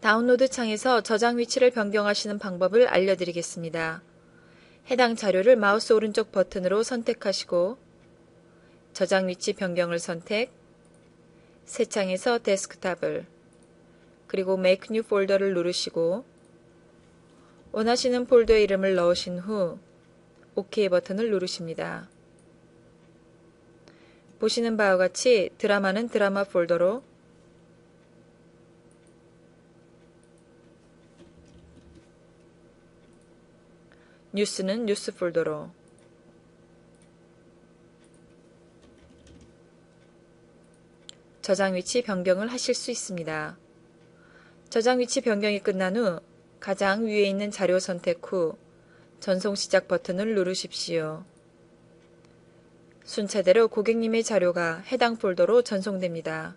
다운로드 창에서 저장 위치를 변경하시는 방법을 알려드리겠습니다. 해당 자료를 마우스 오른쪽 버튼으로 선택하시고 저장 위치 변경을 선택, 새 창에서 데스크탑을, 그리고 Make New 폴더를 누르시고 원하시는 폴더의 이름을 넣으신 후 OK 버튼을 누르십니다. 보시는 바와 같이 드라마는 드라마 폴더로 뉴스는 뉴스 폴더로 저장 위치 변경을 하실 수 있습니다. 저장 위치 변경이 끝난 후 가장 위에 있는 자료 선택 후 전송 시작 버튼을 누르십시오. 순차대로 고객님의 자료가 해당 폴더로 전송됩니다.